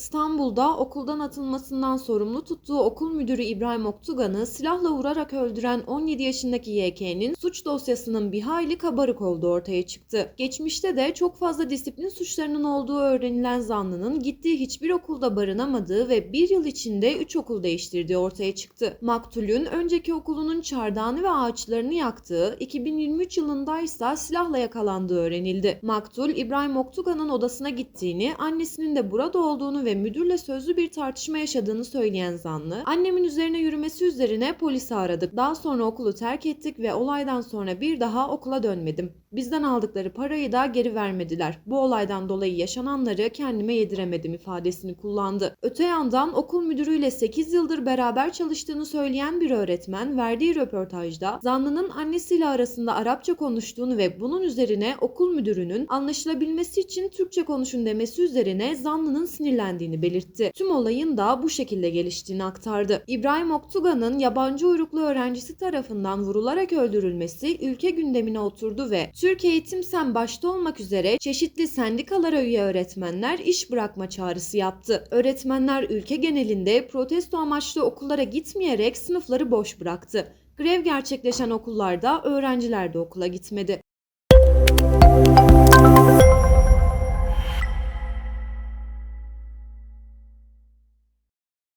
İstanbul'da okuldan atılmasından sorumlu tuttuğu okul müdürü İbrahim Oktugan'ı silahla vurarak öldüren 17 yaşındaki YK'nin suç dosyasının bir hayli kabarık olduğu ortaya çıktı. Geçmişte de çok fazla disiplin suçlarının olduğu öğrenilen zanlının gittiği hiçbir okulda barınamadığı ve bir yıl içinde 3 okul değiştirdiği ortaya çıktı. Maktulün önceki okulunun çardağını ve ağaçlarını yaktığı, 2023 yılında ise silahla yakalandığı öğrenildi. Maktul, İbrahim Oktugan'ın odasına gittiğini, annesinin de burada olduğunu ve müdürle sözlü bir tartışma yaşadığını söyleyen zanlı, annemin üzerine yürümesi üzerine polisi aradık. Daha sonra okulu terk ettik ve olaydan sonra bir daha okula dönmedim. Bizden aldıkları parayı da geri vermediler. Bu olaydan dolayı yaşananları kendime yediremedim ifadesini kullandı. Öte yandan okul müdürüyle 8 yıldır beraber çalıştığını söyleyen bir öğretmen verdiği röportajda zanlının annesiyle arasında Arapça konuştuğunu ve bunun üzerine okul müdürünün anlaşılabilmesi için Türkçe konuşun demesi üzerine zanlının sinirlendiğini belirtti. Tüm olayın da bu şekilde geliştiğini aktardı. İbrahim Oktugan'ın yabancı uyruklu öğrencisi tarafından vurularak öldürülmesi ülke gündemine oturdu ve Türk Eğitim Sen başta olmak üzere çeşitli sendikalara üye öğretmenler iş bırakma çağrısı yaptı. Öğretmenler ülke genelinde protesto amaçlı okullara gitmeyerek sınıfları boş bıraktı. Grev gerçekleşen okullarda öğrenciler de okula gitmedi.